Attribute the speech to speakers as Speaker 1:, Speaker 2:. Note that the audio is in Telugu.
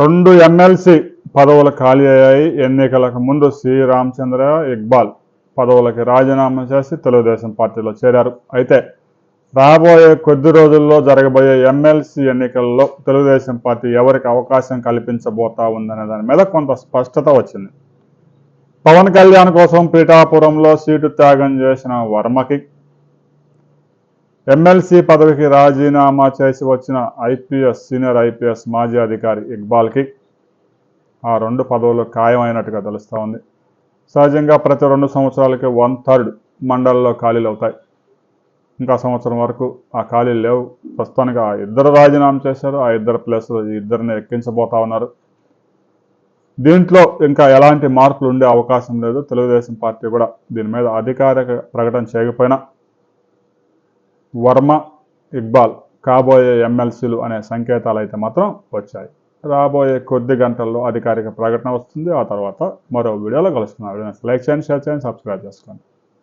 Speaker 1: రెండు ఎమ్మెల్సీ పదవులు ఖాళీ అయ్యాయి. ఎన్నికలకు ముందు సి. రామచంద్ర ఇక్బాల్ పదవులకి రాజీనామా చేసి తెలుగుదేశం పార్టీలో చేరారు. అయితే రాబోయే కొద్ది రోజుల్లో జరగబోయే ఎమ్మెల్సీ ఎన్నికల్లో తెలుగుదేశం పార్టీ ఎవరికి అవకాశం కల్పించబోతా ఉందనే దాని మీద కొంత స్పష్టత వచ్చింది. పవన్ కళ్యాణ్ కోసం పీఠాపురంలో సీటు త్యాగం చేసిన వర్మకి ఎమ్మెల్సీ పదవికి రాజీనామా చేసి వచ్చిన ఐపీఎస్ సీనియర్ ఐపీఎస్ మాజీ అధికారి ఇక్బాల్కి ఆ రెండు పదవులు ఖాయమైనట్టుగా తెలుస్తూ ఉంది. సహజంగా ప్రతి రెండు సంవత్సరాలకి వన్ థర్డ్ మండలంలో ఖాళీలు అవుతాయి. ఇంకా సంవత్సరం వరకు ఆ ఖాళీలు లేవు. ప్రస్తుతానికి ఆ ఇద్దరు రాజీనామా చేశారు. ఆ ఇద్దరు ప్లస్ ఇద్దరిని ఎక్కించబోతా ఉన్నారు. దీంట్లో ఇంకా ఎలాంటి మార్పులు ఉండే అవకాశం లేదు. తెలుగుదేశం పార్టీ కూడా దీని మీద అధికారిక ప్రకటన చేయకపోయినా వర్మ ఇక్బాల్ కాబోయే ఎమ్మెల్సీలు అనే సంకేతాలు అయితే మాత్రం వచ్చాయి. రాబోయే కొద్ది గంటల్లో అధికారిక ప్రకటన వస్తుంది. ఆ తర్వాత మరో వీడియోలో కలుస్తున్నాం లైక్ చేయండి షేర్ చేయండి సబ్స్క్రైబ్ చేసుకోండి.